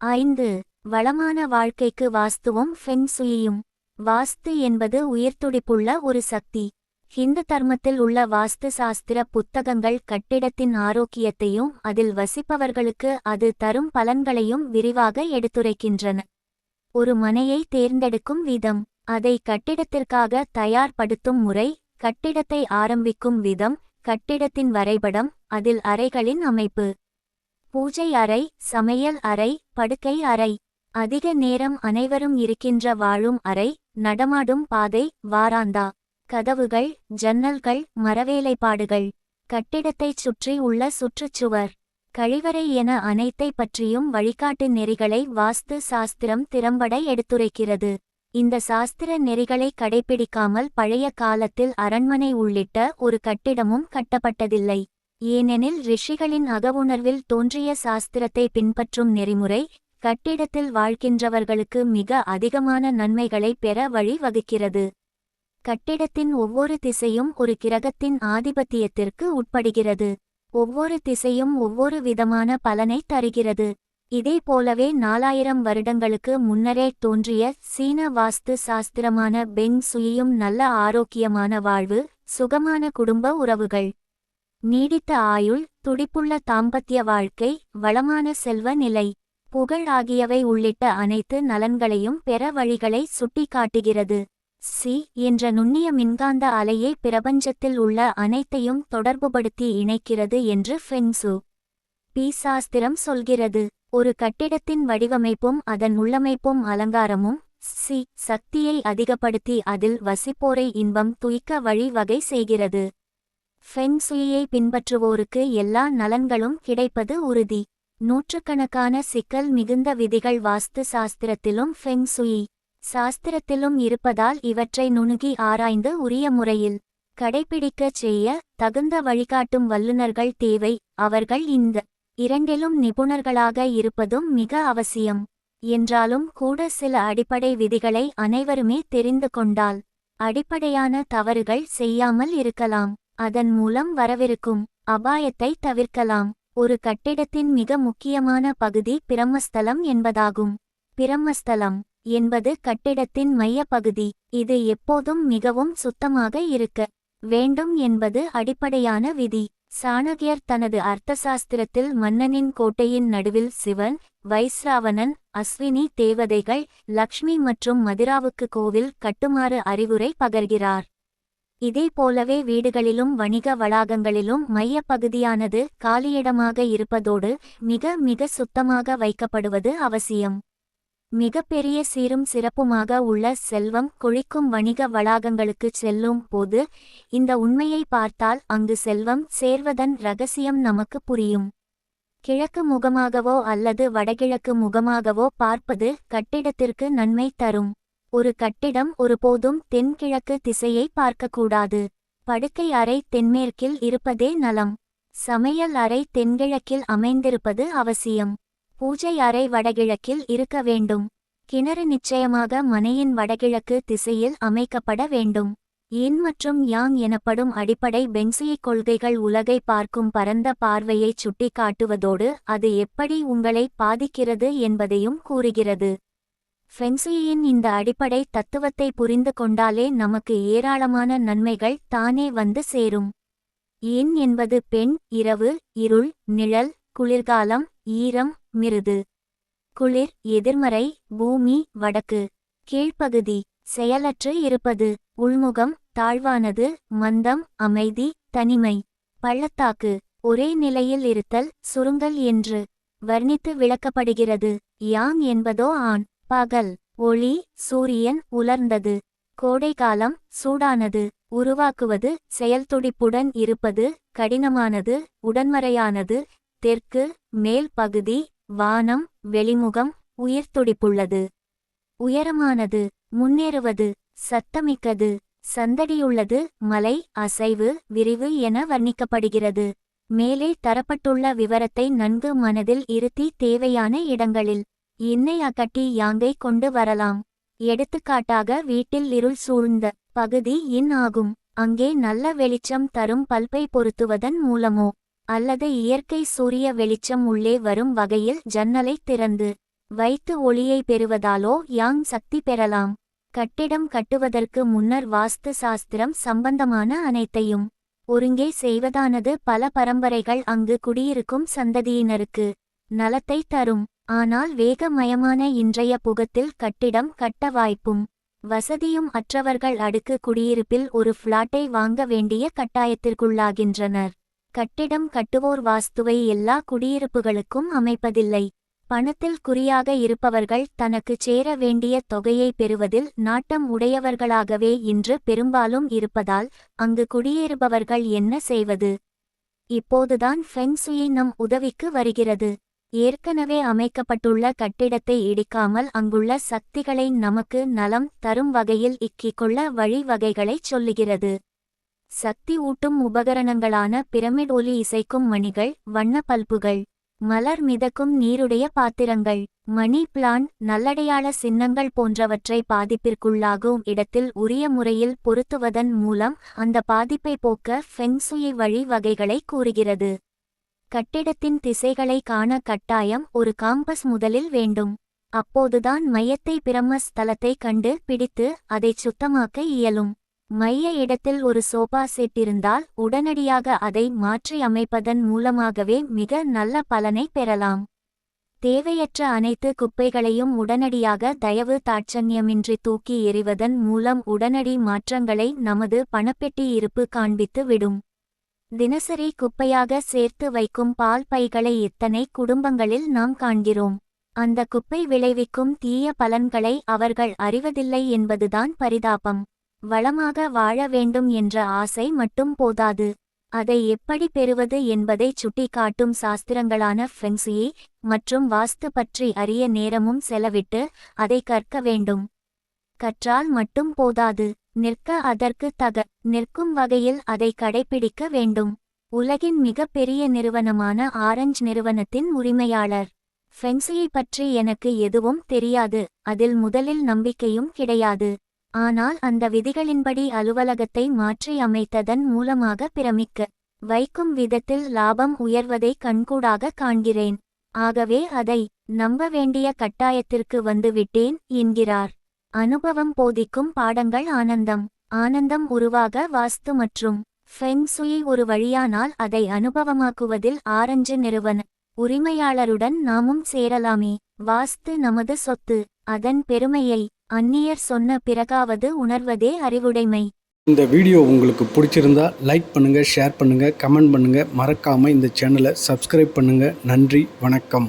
ஐந்து வளமான வாழ்க்கைக்கு வாஸ்துவும் ஃபெங் சுயியும். வாஸ்து என்பது உயிர்த்துடிப்புள்ள ஒரு சக்தி. ஹிந்து தர்மத்தில் உள்ள வாஸ்து சாஸ்திர புத்தகங்கள் கட்டிடத்தின் ஆரோக்கியத்தையும் அதில் வசிப்பவர்களுக்கு அது தரும் பலன்களையும் விரிவாக எடுத்துரைக்கின்றன. ஒரு மனையை தேர்ந்தெடுக்கும் விதம். அதை கட்டிடத்திற்காக தயார்படுத்தும் முறை கட்டிடத்தை ஆரம்பிக்கும் விதம் கட்டிடத்தின் வரைபடம் அதில் அறைகளின் அமைப்பு. பூஜை அறை சமையல் அறை படுக்கை அறை. அதிக நேரம் அனைவரும் இருக்கின்ற வாழும் அறை நடமாடும் பாதை வாராந்தா. கதவுகள் ஜன்னல்கள் மரவேலைப்பாடுகள். கட்டிடத்தைச் சுற்றி உள்ள சுற்றுச்சுவர். கழிவறை என அனைத்தை பற்றியும் வழிகாட்டு நெறிகளை வாஸ்து சாஸ்திரம் திறம்பட எடுத்துரைக்கிறது. இந்த சாஸ்திர நெறிகளை கடைபிடிக்காமல் பழைய காலத்தில் அரண்மனை உள்ளிட்ட ஒரு கட்டிடமும் கட்டப்பட்டதில்லை. ஏனெனில் ரிஷிகளின் அகவுணர்வில் தோன்றிய சாஸ்திரத்தை பின்பற்றும் நெறிமுறை கட்டிடத்தில் வாழ்கின்றவர்களுக்கு மிக அதிகமான நன்மைகளை பெற வழிவகுக்கிறது. கட்டிடத்தின் ஒவ்வொரு திசையும் ஒரு கிரகத்தின் ஆதிபத்தியத்திற்கு உட்படுகிறது. ஒவ்வொரு திசையும் ஒவ்வொரு விதமான பலனை தருகிறது. இதே போலவே நாலாயிரம் வருடங்களுக்கு முன்னரே தோன்றிய சீன வாஸ்து சாஸ்திரமான பெங் சுயியும் நல்ல ஆரோக்கியமான வாழ்வு சுகமான குடும்ப உறவுகள். நீடித்த ஆயுள் துடிப்புள்ள தாம்பத்திய வாழ்க்கை வளமான செல்வ நிலை புகழ் ஆகியவை உள்ளிட்ட அனைத்து நலன்களையும் பெற வழிகளை சுட்டிக்காட்டுகிறது. சி என்ற நுண்ணிய மின்காந்த அலையை பிரபஞ்சத்தில் உள்ள அனைத்தையும் தொடர்புபடுத்தி இணைக்கிறது என்று ஃபென்சு பி சாஸ்திரம் சொல்கிறது. ஒரு கட்டிடத்தின் வடிவமைப்பும் அதன் உள்ளமைப்பும் அலங்காரமும் சி சக்தியை அதிகப்படுத்தி அதில் வசிப்போரை இன்பம் துய்க்க வழிவகை செய்கிறது. ஃபெங்சுயை பின்பற்றுவோருக்கு எல்லா நலன்களும் கிடைப்பது உறுதி. நூற்றுக்கணக்கான சிக்கல் மிகுந்த விதிகள் வாஸ்து சாஸ்திரத்திலும் ஃபெங்சுயி சாஸ்திரத்திலும் இருப்பதால் இவற்றை நுணுகி ஆராய்ந்து உரிய முறையில் கடைபிடிக்கச் செய்ய தகுந்த வழிகாட்டும் வல்லுநர்கள் தேவை. அவர்கள் இந்த இரண்டிலும் நிபுணர்களாக இருப்பதும் மிக அவசியம். என்றாலும் கூட சில அடிப்படை விதிகளை அனைவருமே தெரிந்து கொண்டால் அடிப்படையான தவறுகள் செய்யாமல் இருக்கலாம். அதன் மூலம் வரவிருக்கும் அபாயத்தை தவிர்க்கலாம். ஒரு கட்டிடத்தின் மிக முக்கியமான பகுதி பிரம்மஸ்தலம் என்பதாகும். பிரம்மஸ்தலம் என்பது கட்டிடத்தின் மைய பகுதி. இது எப்போதும் மிகவும் சுத்தமாக இருக்க வேண்டும் என்பது அடிப்படையான விதி. சாணகியர் தனது அர்த்தசாஸ்திரத்தில் மன்னனின் கோட்டையின் நடுவில் சிவன் வைஸ்ராவணன் அஸ்வினி தேவதைகள் லக்ஷ்மி மற்றும் மதிராவுக்கு கோவில் கட்டுமாறு அறிவுரை பகர்கிறார். இதே போலவே வீடுகளிலும் வணிக வளாகங்களிலும் மையப் பகுதியானது காலியிடமாக இருப்பதோடு மிக மிக சுத்தமாக வைக்கப்படுவது அவசியம். மிகப்பெரிய சீரும் சிறப்புமாக உள்ள செல்வம் கொழிக்கும் வணிக வளாகங்களுக்குச் செல்லும் போது இந்த உண்மையை பார்த்தால் அங்கு செல்வம் சேர்வதன் ரகசியம் நமக்கு புரியும். கிழக்கு முகமாகவோ அல்லது வடகிழக்கு முகமாகவோ பார்ப்பது கட்டிடத்திற்கு நன்மை தரும். ஒரு கட்டிடம் ஒருபோதும் தென்கிழக்கு திசையை பார்க்கக்கூடாது. படுக்கை அறை தென்மேற்கில் இருப்பதே நலம். சமையல் அறை தென்கிழக்கில் அமைந்திருப்பது அவசியம். பூஜை அறை வடகிழக்கில் இருக்க வேண்டும். கிணறு நிச்சயமாக மனையின் வடகிழக்கு திசையில் அமைக்கப்பட வேண்டும். யின் மற்றும் யாங் எனப்படும் அடிப்படை பெங்சிய கொள்கைகள் உலகை பார்க்கும் பரந்த பார்வையைச் சுட்டிக்காட்டுவதோடு அது எப்படி உங்களை பாதிக்கிறது என்பதையும் கூறுகிறது. ஃபென்சியின் இந்த அடிப்படை தத்துவத்தை புரிந்து கொண்டாலே நமக்கு ஏராளமான நன்மைகள் தானே வந்து சேரும். இன் என்பது பெண் இரவு இருள் நிழல் குளிர்காலம் ஈரம் மிருது. குளிர் எதிர்மறை பூமி வடக்கு. கீழ்ப்பகுதி செயலற்று இருப்பது உள்முகம் தாழ்வானது மந்தம் அமைதி தனிமை. பள்ளத்தாக்கு ஒரே நிலையில் இருத்தல் சுருங்கல் என்று வர்ணித்து விளக்கப்படுகிறது. யாங் என்பதோ ஆண். பகல் ஒளி சூரியன் உலர்ந்தது. கோடைகாலம் சூடானது. உருவாக்குவது செயல்துடிப்புடன் இருப்பது கடினமானது உடன்மறையானது. தெற்கு மேல் பகுதி வானம் வெளிமுகம் உயிர்த்துடிப்புள்ளது உயரமானது முன்னேறுவது சத்தமிக்கது. சந்தடியுள்ளது மலை அசைவு விரிவு என வர்ணிக்கப்படுகிறது. மேலே தரப்பட்டுள்ள விவரத்தை நன்கு மனதில் இருத்தி தேவையான இடங்களில் இன்னை அகட்டி யாங்கை கொண்டு வரலாம். எடுத்துக்காட்டாக வீட்டில் இருள் சூழ்ந்த பகுதி இன் ஆகும். அங்கே நல்ல வெளிச்சம் தரும் பல்பை பொருத்துவதன் மூலமோ அல்லது இயற்கை சூரிய வெளிச்சம் உள்ளே வரும் வகையில் ஜன்னலை திறந்து வைத்து ஒளியை பெறுவதாலோ யாங் சக்தி பெறலாம். கட்டிடம் கட்டுவதற்கு முன்னர் வாஸ்து சாஸ்திரம் சம்பந்தமான அனைத்தையும் ஒருங்கே செய்வதானது பல பரம்பரைகள் அங்கு குடியிருக்கும் சந்ததியினருக்கு நலத்தை தரும். ஆனால் வேகமயமான இன்றைய புகத்தில் கட்டிடம் கட்ட வாய்ப்பும் வசதியும் அற்றவர்கள் அடுக்கு குடியிருப்பில் ஒரு ஃப்ளாட்டை வாங்க வேண்டிய கட்டாயத்திற்குள்ளாகின்றனர். கட்டிடம் கட்டுவோர் வாஸ்துவை எல்லா குடியிருப்புகளுக்கும் அமைப்பதில்லை. பணத்தில் குறியாக இருப்பவர்கள் தனக்கு சேர வேண்டிய தொகையை பெறுவதில் நாட்டம் உடையவர்களாகவே இன்று பெரும்பாலும் இருப்பதால் அங்கு குடியேறுபவர்கள் என்ன செய்வது? இப்போதுதான் ஃபெங்சுயி நம் உதவிக்கு வருகிறது. ஏற்கனவே அமைக்கப்பட்டுள்ள கட்டிடத்தை இடிக்காமல் அங்குள்ள சக்திகளை நமக்கு நலம் தரும் வகையில் இக்கிக்கொள்ள வழிவகைகளைச் சொல்லுகிறது. சக்தி ஊட்டும் உபகரணங்களான பிரமிட் ஒலி இசைக்கும் மணிகள் வண்ண பல்புகள் மலர் மிதக்கும் நீருடைய பாத்திரங்கள் மணி பிளான் நல்லடையாள சின்னங்கள் போன்றவற்றை பாதிப்பிற்குள்ளாகும் இடத்தில் உரிய முறையில் பொருத்துவதன் மூலம் அந்த பாதிப்பை போக்க ஃபெங்சுயி வழி வகைகளை கூறுகிறது. கட்டிடத்தின் திசைகளை காண கட்டாயம் ஒரு காம்பஸ் முதலில் வேண்டும். அப்போதுதான் மையத்தை பிரம்ம ஸ்தலத்தை கண்டு பிடித்து அதைச் சுத்தமாக்க இயலும். மைய இடத்தில் ஒரு சோபா செட் இருந்தால் உடனடியாக அதை மாற்றி அமைப்பதன் மூலமாகவே மிக நல்ல பலனை பெறலாம். தேவையற்ற அனைத்து குப்பைகளையும் உடனடியாக தயவு தாட்சண்யமின்றி தூக்கி எறிவதன் மூலம் உடனடி மாற்றங்களை நமது பணப்பெட்டி இருப்பு காண்பித்து விடும். தினசரி குப்பையாக சேர்த்து வைக்கும் பால் பைகளை இத்தனை குடும்பங்களில் நாம் காண்கிறோம். அந்த குப்பை விளைவிக்கும் தீய பலன்களை அவர்கள் அறிவதில்லை என்பதுதான் பரிதாபம். வளமாக வாழ வேண்டும் என்ற ஆசை மட்டும் போதாது. அதை எப்படி பெறுவது என்பதைச் சுட்டிக்காட்டும் சாஸ்திரங்களான ஃபெங்சுயி மற்றும் வாஸ்து பற்றி அறிய நேரமும் செலவிட்டு அதை கற்க வேண்டும். கற்றால் மட்டும் போதாது. நிற்க அதற்கு தக நிற்கும் வகையில் அதை கடைபிடிக்க வேண்டும். உலகின் மிகப்பெரிய நிறுவனமான ஆரஞ்ச் நிறுவனத்தின் உரிமையாளர். ஃபென்சியை பற்றி எனக்கு எதுவும் தெரியாது அதில் முதலில் நம்பிக்கையும் கிடையாது. ஆனால் அந்த விதிகளின்படி அலுவலகத்தை மாற்றி அமைத்ததன் மூலமாக பிரமிக்க வைக்கும் விதத்தில் லாபம் உயர்வதை கண்கூடாக காண்கிறேன். ஆகவே அதை நம்ப வேண்டிய கட்டாயத்திற்கு வந்துவிட்டேன் என்கிறார். அனுபவம் போதிக்கும் பாடங்கள் ஆனந்தம். ஆனந்தம் உருவாக வாஸ்து மற்றும் ஃபெங் சுயி ஒரு வழியானால் அதை அனுபவமாக்குவதில் ஆரஞ்சு நிறுவன. உரிமையாளருடன் நாமும் சேரலாமே. வாஸ்து நமது சொத்து. அதன் பெருமையை அந்நியர் சொன்ன பிறகாவது உணர்வதே அறிவுடைமை. இந்த வீடியோ உங்களுக்கு பிடிச்சிருந்தா லைக் பண்ணுங்கள் ஷேர் பண்ணுங்கள் கமெண்ட் பண்ணுங்கள் மறக்காமல் இந்த சேனலை சப்ஸ்கிரைப் பண்ணுங்கள் நன்றி வணக்கம்.